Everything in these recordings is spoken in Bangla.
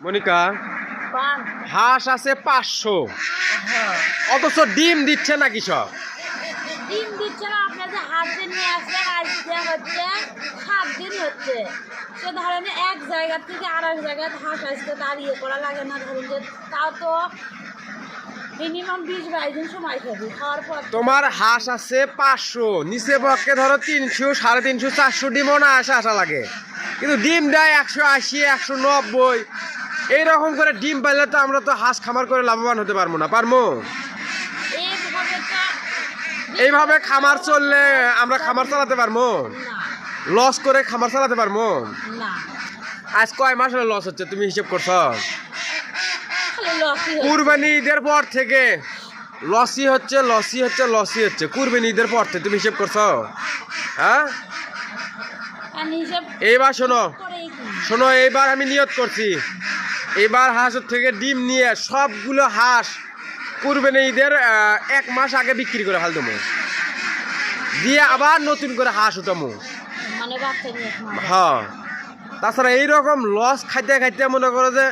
মনিকা হাঁস আছে পাঁচশো। অথচ ডিম দিচ্ছে না কৃষক ডিম দিচ্ছে না আপনার যে হাত নিয়ে আসলেন আজকে হচ্ছে সাত দিন হচ্ছে। সে ধরেন এক জায়গা থেকে আর এক জায়গায় হাঁস আসতে দাঁড়িয়ে করা লাগে না ধরুন যে তাও তো মিনিমাম বিশ বাইশ দিন সময় খাবি খাওয়ার পর তোমার হাঁস আছে পাঁচশো নিচে পক্ষে ধরো তিনশো সাড়ে তিনশো চারশো ডিমও না আসা আসা লাগে। কিন্তু ডিম দেয় একশো আশি একশো নব্বই এইরকম করে ডিম পাইলে তো আমরা তো হাঁস খামার করে লাভবান হতে পারব না পারব? এইভাবে খামার চললে আমরা খামার চালাতে পারব? লস করে খামার চালাতে পারব? আজ কয় মাস হলো লস হচ্ছে তুমি হিসেব করছ। কুরবানি ঈদের পর থেকে লসি হচ্ছে লসই হচ্ছে লসই হচ্ছে। কুরবানি ঈদের পর থেকে তুমি হিসেব করছ? হ্যাঁ? এইবার শোনো শোনো এইবার আমি নিয়ত করছি। এবার হাঁসের থেকে ডিম নিয়ে সবগুলো হাঁস কুরবানি ঈদের এক মাস আগে বিক্রি করে ফেল দেবো দিয়ে আবার নতুন করে হাঁস উঠামো মানে। হ্যাঁ তাছাড়া এইরকম লস খাইতে খাইতে মনে করো যে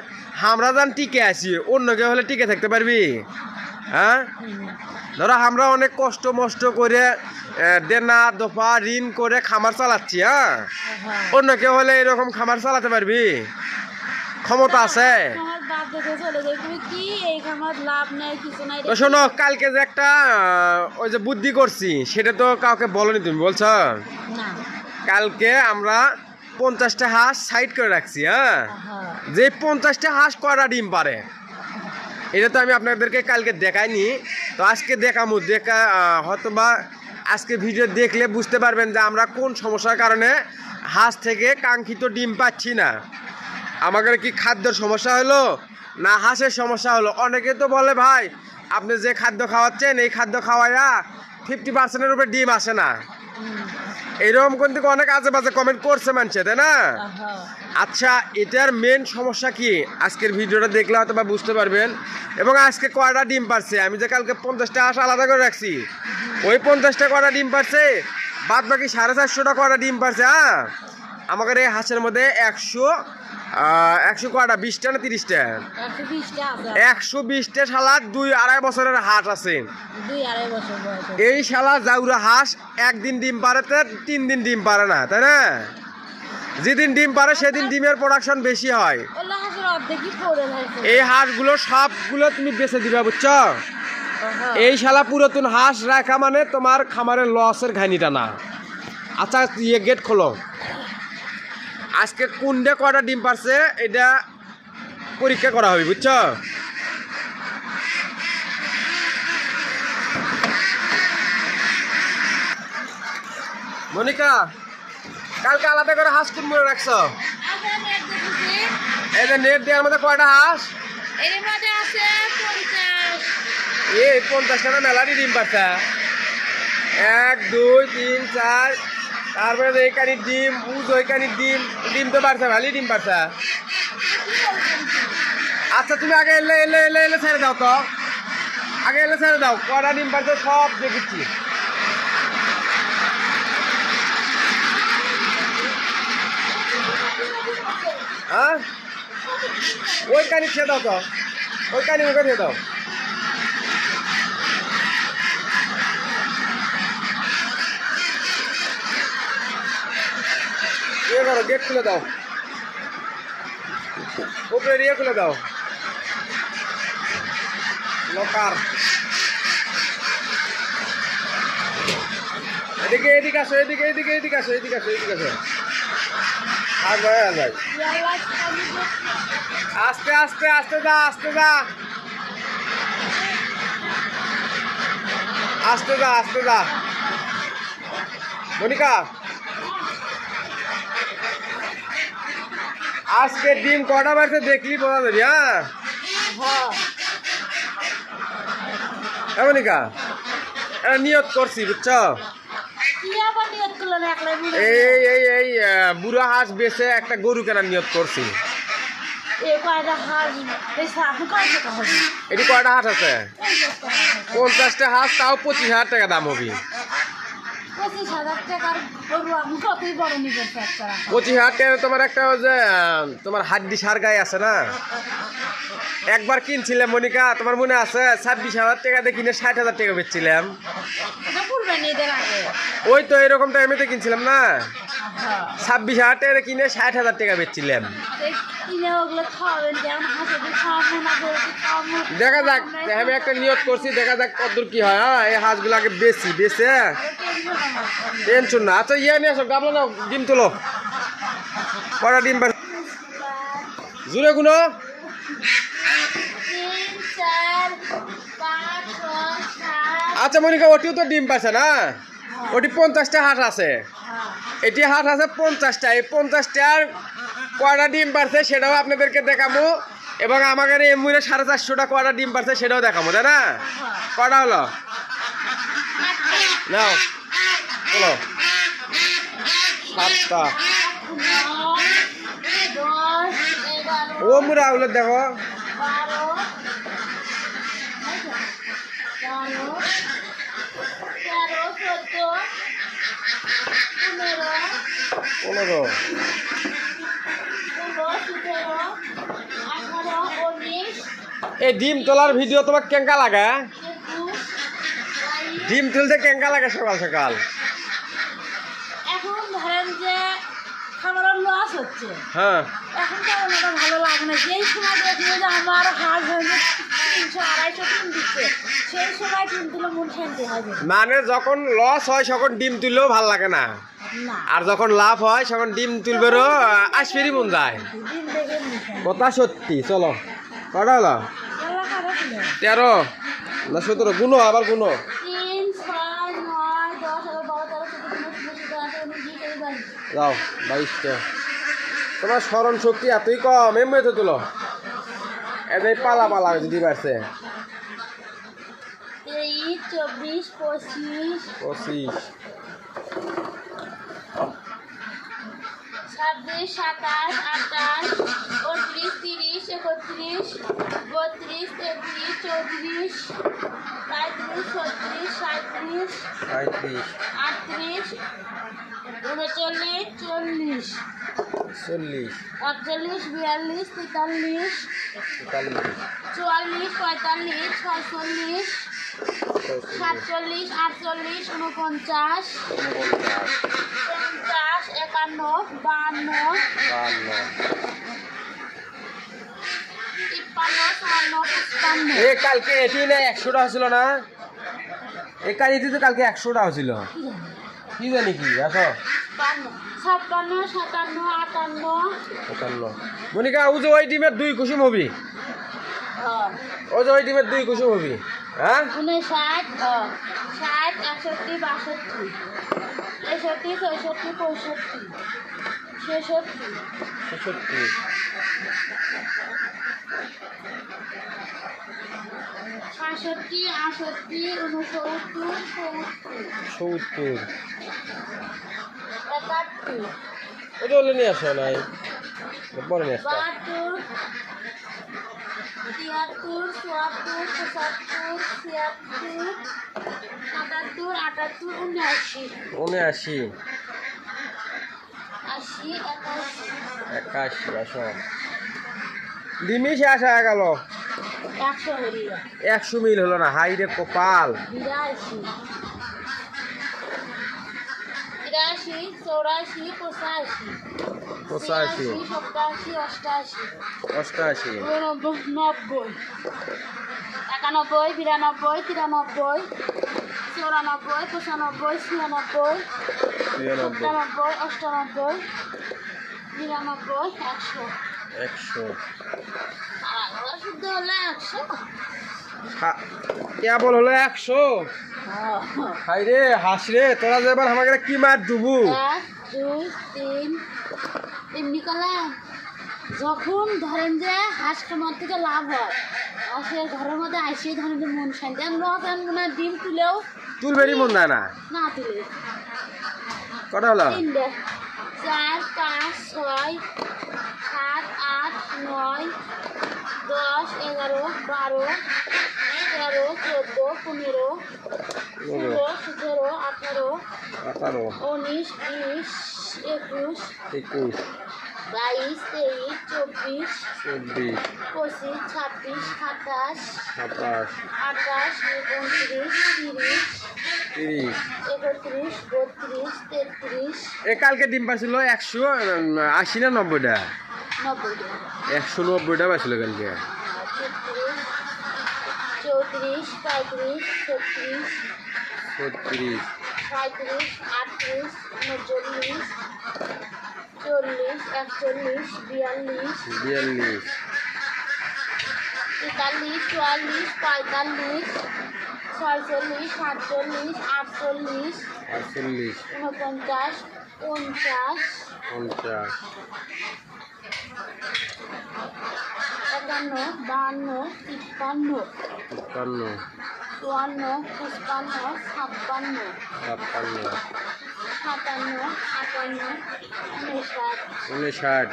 আমরা যান টিকে আছি অন্য কেউ হলে টিকে থাকতে পারবি হ্যাঁ। ধরো আমরা অনেক কষ্ট মষ্ট করে দেনা দফা ঋণ করে খামার চালাচ্ছি হ্যাঁ হ্যাঁ। অন্য কেউ হলে এরকম খামার চালাতে পারবি ক্ষমতা আছে। শোনো কালকে যে একটা ওই যে বুদ্ধি করছি সেটা তো কাউকে বলনি তুমি বলছো? কালকে আমরা পঞ্চাশটা হাঁস সাইড করে রাখছি হ্যাঁ? হ্যাঁ যে পঞ্চাশটা হাঁস কয়টা ডিম পারে? এটা তো আমি আপনাদেরকে কালকে দেখাইনি। তো আজকে দেখামু দেখা হয়তো বা আজকে ভিডিও দেখলে বুঝতে পারবেন যে আমরা কোন সমস্যার কারণে হাঁস থেকে কাঙ্ক্ষিত ডিম পাচ্ছি না। আমাদের কি খাদ্যের সমস্যা হলো? না হাঁসের সমস্যা হলো? অনেকে তো বলে ভাই আপনি যে খাদ্য খাওয়াচ্ছেন এই খাদ্য খাওয়াইয়া ফিফটি পার্সেন্টের উপরে ডিম আসে না। এরকম কিন্তু অনেক আজে বাজে কমেন্ট করছে মানুষে তাই না? আচ্ছা এটার মেন সমস্যা কি? আজকের ভিডিওটা দেখলে হয়তো বা বুঝতে পারবেন। এবং আজকে কয়টা ডিম পারছে? আমি যে কালকে পঞ্চাশটা হাঁস আলাদা করে রাখছি। ওই পঞ্চাশটা কয়টা ডিম পারছে? বাদ বাকি সাড়ে চারশোটা কয়টা ডিম পারছে হ্যাঁ? আমাদের এই হাঁসের মধ্যে একশো একশো কয়টা? বিশটা না তিরিশটা? একশো বিশটা শালার দুই আড়াই বছরের হাঁস আছে। এই শালা জাউরা হাঁস একদিন ডিম পারে তিন দিন ডিম পারে না তাই না? যেদিন ডিম পারে সেদিন ডিমের প্রোডাকশন বেশি হয়। এই হাঁসগুলো সবগুলো তুমি বেচে দিবে বুঝছ? এই শালা পুরাতন হাঁস রাখা মানে তোমার খামারের লসের ঘানিটা না। আচ্ছা ইয়ে গেট খোলো। আজকে কোনটা কয়টা ডিম পারছে, এটা পরীক্ষা করা হবে, বুঝছ? মনিকা, কালকে আলাদা করে হাঁস কোন মনে রাখছো? এই যে নেট দেওয়ার মধ্যে কয়টা হাঁস? এই পঞ্চাশটা মেলারই ডিম পারছে। এক, দুই, তিন, চার তারপরে এইখানি ডিম উজ ওইখানি ডিম ডিম তো ডিম পারছে। আচ্ছা তুমি আগে এলে এলে এলে এলে ছেড়ে দাও তো। আগে এলে ছেড়ে দাও কটা ডিম পারছে সব দেখেছি। হ্যাঁ? ওই কানি ছেড়ে দাও তো। ওই কানি কানি দাও। করো গেট খুলে দাও। উপরে ইয়ে খুলে দাও। লকার এদিকে এদিকে আসো, এদিকে এদিকে এদিকে আসো এদিকে আসো এদিকে আসো। আর আর ভাই আস্তে আস্তে আস্তে যা আস্তে যা। আস্তে যা আস্তে যা। মনিকা আজকে ডিম কটা বাড়ছে দেখলি বোঝা যাবি হ্যাঁ? হ্যাঁ। এটা নিয়ত করছি বুঝছ? এই এই এই বুড়ো হাঁস বেছে একটা গরু কেনার নিয়ত করছি। এটি কয়টা হাঁস আছে। পঞ্চাশটা হাঁস তাও পঁচিশ হাজার টাকা দাম হবে। পঁচিশ হাজার টাকার গরু আমি কতই বড় নিজের পঁচিশ হাজার টাকা তোমার একটা যে তোমার হাড্ডি সার গায়ে আছে না? একবার কিনছিলাম মনিকা তোমার মনে আছে? ছাব্বিশ হাজার টাকা দিয়ে কিনে ষাট হাজার টাকা বেচছিলাম। ওই তো এরকম টাইমেতে কিনছিলাম না? ছাব্বিশ হাজার টাকা কিনে ষাট হাজার টাকা বেচছিলাম। দেখা যাক, আমি একটা নিয়োগ করছি, দেখা যাক কতদূর কি হয়। হ্যাঁ এই আগে বেশি বেছে টেনশন না। আচ্ছা ইয়ে নিয়ে আসো, গাবলো না ডিম তোলো। কটা ডিম জুড়ে সাত আচ্ছা মনিকা, ওটিও তো ডিম পাচ্ছে না। ওটি পঞ্চাশটা হাঁস আছে। এটি হাঁস আছে পঞ্চাশটা। এই পঞ্চাশটার কয়টা ডিম পারছে সেটাও আপনাদেরকে দেখাবো এবং আমাকে এমুরে সাড়ে চারশোটা কয়টা ডিম পারছে সেটাও দেখাবো তাই না? কয়টা হলো? নাও। চলো সাতটা। ও মুরা ওগুলো দেখো বারো বারো তেরো চোদ্দ পনেরো এই ডিম তোলার ভিডিও তোমার কেঙ্কা লাগে ডিম তুলতে কেঙ্কা লাগে সকাল সকাল। এখন ধরেন যে খাবারের লস হচ্ছে। হ্যাঁ। এখন তো ভালো লাগে না যেই সময় দেখলে যে আমার হয়েছে তিনশো আড়াইশো তিন দিচ্ছে সেই সময় তিন দিলে মন শান্তি হবে মানে যখন লস হয় তখন ডিম তুললেও ভালো লাগে না। আর যখন লাভ হয় তখন ডিম তুলবেরও আসফেরি মন যায়। কথা সত্যি চলো। কটা হলো? তেরো। না সতেরো। গুনো আবার গুনো যাও বাইশটা তোমার স্মরণ শক্তি এতই কম এমনি তো তুলো। এদের পালা পালা যদি পারছে তেইশ চব্বিশ পঁচিশ। পঁচিশ। ছাব্বিশ সাতাশ আঠাশ উনত্রিশ তিরিশ একত্রিশ বত্রিশ তেত্রিশ চৌত্রিশ পঁয়ত্রিশ ছত্রিশ সাঁত্রিশ পঁয়ত্রিশ আটত্রিশ উনচল্লিশ চল্লিশ। চল্লিশ। একচল্লিশ বিয়াল্লিশ তেতাল্লিশ। তেতাল্লিশ। চুয়াল্লিশ পঁয়তাল্লিশ ছয়চল্লিশ। সাতচল্লিশ আটচল্লিশ উনপঞ্চাশ পঞ্চাশ একান্ন বাহান্ন এ কালকে এটি না একশোটা হয়েছিল না? এই কালিতে তো কালকে একশোটা হয়েছিল। কি জানি কি ছাপ্পান্ন সাতান্ন আটান্ন। একান্ন মনিকা ও যে ওই ডিমের দুই কুসুম হবি। ও যে ওই দুই কুসুম হবি। হ্যাঁ? উনষাট ষাট একষট্টি বাষট্টি। তেষট্টি চৌষট্টি পঁয়ষট্টি। ছেষট্টি। ছেষট্টি। সাতষট্টি আটষট্টি উনসত্তর সত্তর। একাত্তর। ও তো নিয়ে আসো নাই। পরে নিয়ে বাহাত্তর তিয়াত্তর চুয়াত্তর পঁচাত্তর ছিয়াত্তর সাতাত্তর আটাত্তর উনআশি। উনআশি। আশি একাশি। আসো। শেষ হয়ে গেল। একশো মিল। হলো না হাই রে কপাল। বিরাশি চৌরাশি পঁচাশি। পঁচাশি। সপ্তাশি অষ্টাশি। অষ্টাশি উননব্বই নব্বই। একানব্বই বিরানব্বই তিরানব্বই চৌরানব্বই পঁচানব্বই ছিয়ানব্বই সাতানব্বই অষ্টানব্বই নিরানব্বই একশো। একশো। শুদ্ধ হলে একশো। কেবল হলো একশো? হাই রে হাস রে তোরা যে এবার আমাকে কি মার ডুবু এক দুই তিন এমনি করলে যখন ধরেন যে হাঁস খামার থেকে লাভ হয় সে ঘরের মধ্যে আইসি ধরেন যে মন শান্তি লস মানে ডিম তুলেও তুলবেরই মন যায় না? না তুলে। কটা হলো? তিনটে। চার পাঁচ ছয় সাত আট নয় দশ এগারো বারো তেরো চোদ্দ পনেরো। ষোলো সতেরো আঠারো আঠারো। উনিশ বিশ একুশ একুশ। বাইশ তেইশ চব্বিশ চব্বিশ। পঁচিশ ছাব্বিশ সাতাশ সাতাশ। আঠাশ উনত্রিশ তিরিশ তিরিশ। একত্রিশ বত্রিশ তেত্রিশ এ কালকে ডিম পাচ্ছিল একশো আশি না নব্বইটা? নব্বই একশো নব্বইটা পাচ্ছিল কালকে। চৌত্রিশ পঁয়ত্রিশ ছত্রিশ ছত্রিশ। সাঁত্রিশ আটত্রিশ উনচল্লিশ চল্লিশ একচল্লিশ বিয়াল্লিশ বিয়াল্লিশ। তেতাল্লিশ চুয়াল্লিশ পঁয়তাল্লিশ ছয়চল্লিশ সাতচল্লিশ আটচল্লিশ আটচল্লিশ। উনপঞ্চাশ পঞ্চাশ। পঞ্চাশ। একান্ন বাহান্ন তিপ্পান্ন। তিপ্পান্ন। চুয়ান্ন পঁচপান্ন ছাপ্পান্ন। ছাপ্পান্ন। সাতান্ন আটান্ন উনষাট। উনষাট।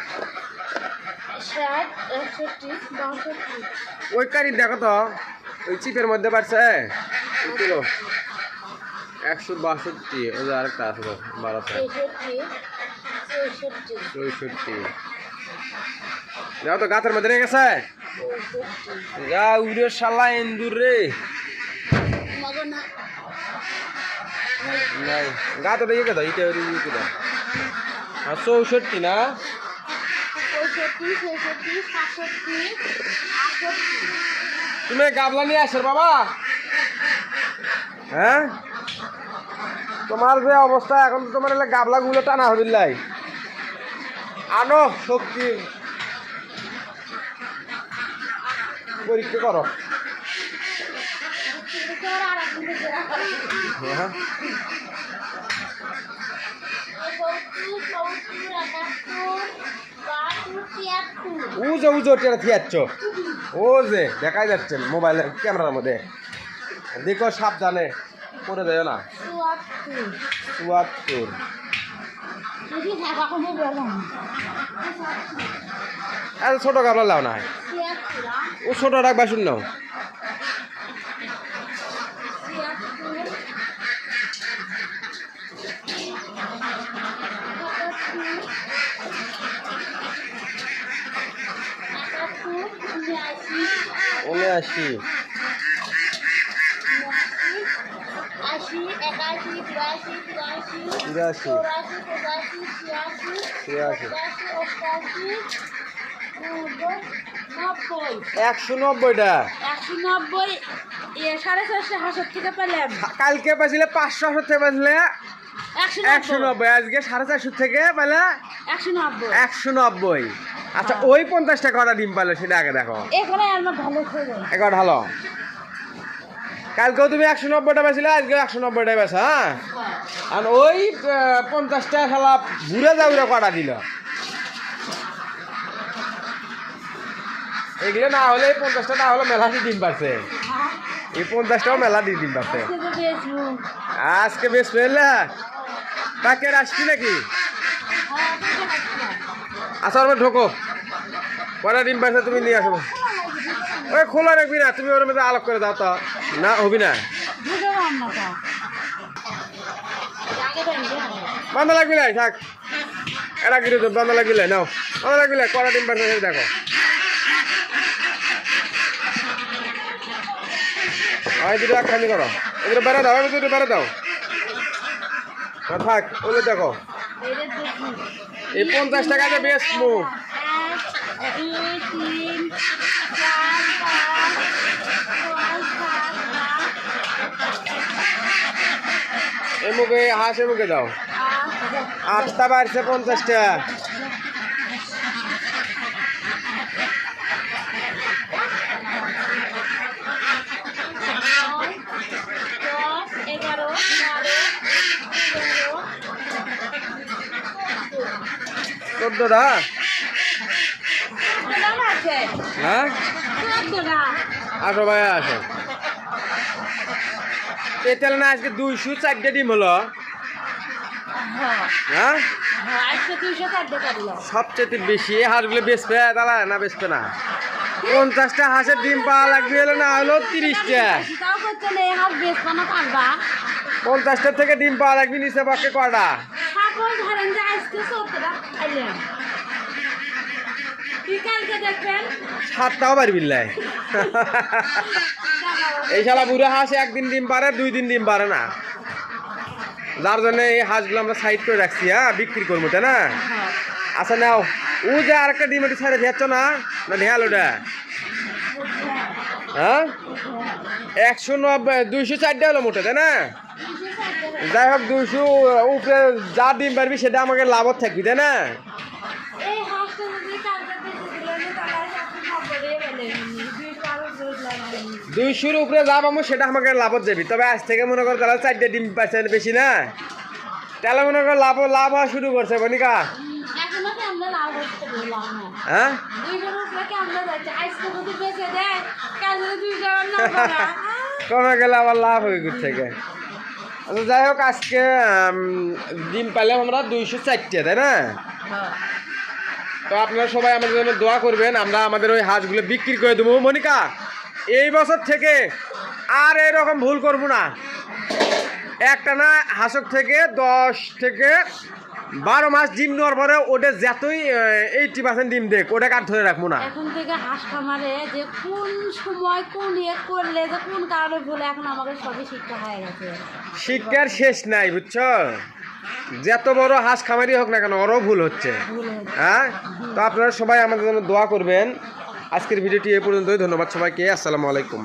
ষাট একষট্টি বাষট্টি। ওই কারি দেখো তো ওই চিপের মধ্যে পারছে কিলো। একশো বাষট্টি ওই যে আরেকটা আছে বারোশো চৌষট্টি। যাও তো গাছের মধ্যে রেখে গেছে? যা উড়ে শালা এন্দুর রে। নাই। গা তো দেখে ইটা ইয়ে আর চৌষট্টি না? তুমি গাবলা নিয়ে আসের বাবা। হ্যাঁ? তোমার যে অবস্থা এখন তো তোমার এলে গাবলা গুলো টানা হবে লাই। আনো শক্তি। পরীক্ষা করো এরপর আর একদিন দেখে রাখো। হ্যাঁ। বাহাত্তর তিয়াত্তর উজো উজো টেরা থিয়াচ্ছ। ও যে, দেখাই যাচ্ছে মোবাইলের ক্যামেরার মধ্যে। দেখো, সাবধানে পড়ে যায় না। চুয়াত্তর। হ্যাঁ ছোট গাবলা লাও না। ও ছোট রাখবা শূন্য ছিয়াত্তর একাত্তর উনআশি উনআশি আশি একাশি বিরাশি তিরাশি তিরাশি চৌরাশি পঁচাশি ছিয়াশি ছিয়াশি পঁচাশি অষ্টাশি নব্বই নব্বই। একশো নব্বইটা। একশো নব্বই সাড়ে চারশো হাজার থেকে পেলাম। কালকে পাইছিলে পাঁচশো আসার থেকে পাইছিলে একশো নব্বই। আজকে সাড়ে চারশো থেকে পেলে একশো নব্বই। একশো নব্বই। আচ্ছা ওই পঞ্চাশ টাকা কটা ডিম পাইলো সেটা আগে দেখো। এখানে ভালো কালকেও তুমি একশো নব্বইটা পেয়েছিলে আজকে একশো নব্বইটা পেয়েছ হ্যাঁ? আর ওই পঞ্চাশটা খেলা ঘুরে যাউরে কটা দিল। এগুলো না হলে এই পঞ্চাশটা না হলে মেলা দিয়ে ডিম পাচ্ছে এই পঞ্চাশটাও মেলা দিয়ে ডিম পাচ্ছে আজকে বেশ পেলে তাকে আসছি নাকি? আচ্ছা ওর মধ্যে ঢোকো। কটা ডিম পাচ্ছে তুমি নিয়ে আসো ওই খোলা রাখবি না, তুমি ওর মধ্যে আলোক করে দাও তো। না, হবি না। বান্ধা লাগবি না, থাক। এটা কি তো বান্ধা লাগবি না, নাও। বান্ধা লাগবি না ডিম পাচ্ছে দেখো। দুটো একখানি করো। এগুলো বেড়া দাও আমি দুটো বেড়া দাও। না, থাক ওলে দেখো। এই পঞ্চাশ বেশ সাত আট এই মুখে হাঁসের মুখে দাও। আটটা বাড়ছে পঞ্চাশটা নয় দশ এগারো বারো তেরো চোদ্দটা হ্যাঁ? না আজকে দুইশো চারটে ডিম হলো। হ্যাঁ? বেশি না না। পঞ্চাশটা হাঁসের ডিম পাওয়া লাগবে না হলো তিরিশটা। পঞ্চাশটার থেকে ডিম পাওয়া লাগবে নিচে পক্ষে কটা সাপোজ ধরেন যে আজকে সত্তরটা খাইলেন সাতটাও পারবি এই শালা বুড়ো হাঁস একদিন ডিম পারে, দুই দিন ডিম পারে না। যার জন্য এই হাঁসগুলো আমরা সাইড করে রাখছি হ্যাঁ? বিক্রি করব, তাই না। আচ্ছা নাও। ও যে আরেকটা ডিম একটু ছেড়ে দিচ্ছ না? না ঢেয়াল ওটা হ্যাঁ? একশো নব্বই, দুইশো চারটে হলো মোটে, তাই না? যাই হোক দুইশো উপরে যা ডিম পারবি সেটা আমাকে লাভত থাকবি তাই না? দুইশোর উপরে যা পাবো সেটা আমাকে লাভত যাবি তবে আজ থেকে মনে কর তাহলে চারটে ডিম পাইছে বেশি না? তাহলে মনে কর লাভ লাভ হওয়া শুরু করছে বনিকা। লাভ লাভ হ্যাঁ? আমরা কমে গেলে আবার লাভ হয়ে থেকে যাই হোক আজকে ডিম পাইলাম আমরা দুইশো চারটে তাই না? তো আপনারা সবাই আমাদের জন্য দোয়া করবেন আমরা আমাদের ওই হাঁসগুলো বিক্রি করে দেবো। মনিকা এই বছর থেকে আর এরকম ভুল করব না। একটা না হাঁসক থেকে দশ থেকে বারো মাস ডিম নেওয়ার পরে ওটা যতই এইটি পার্সেন্ট ডিম দেখ ওটাকে আর ধরে রাখব না। এখন থেকে হাঁস খামারে যে কোন সময় কোন ইয়ে করলে যে কোন কারণে বলে এখন আমাকে সবই শিক্ষা হয়ে গেছে। শিক্ষার শেষ নাই বুঝছ? যত বড় হাঁস খামারি হোক না কেন ওরও ভুল হচ্ছে। হ্যাঁ? তো আপনারা সবাই আমাদের জন্য দোয়া করবেন। আজকের ভিডিওটি এ পর্যন্তই ধন্যবাদ সবাইকে আসসালামু আলাইকুম।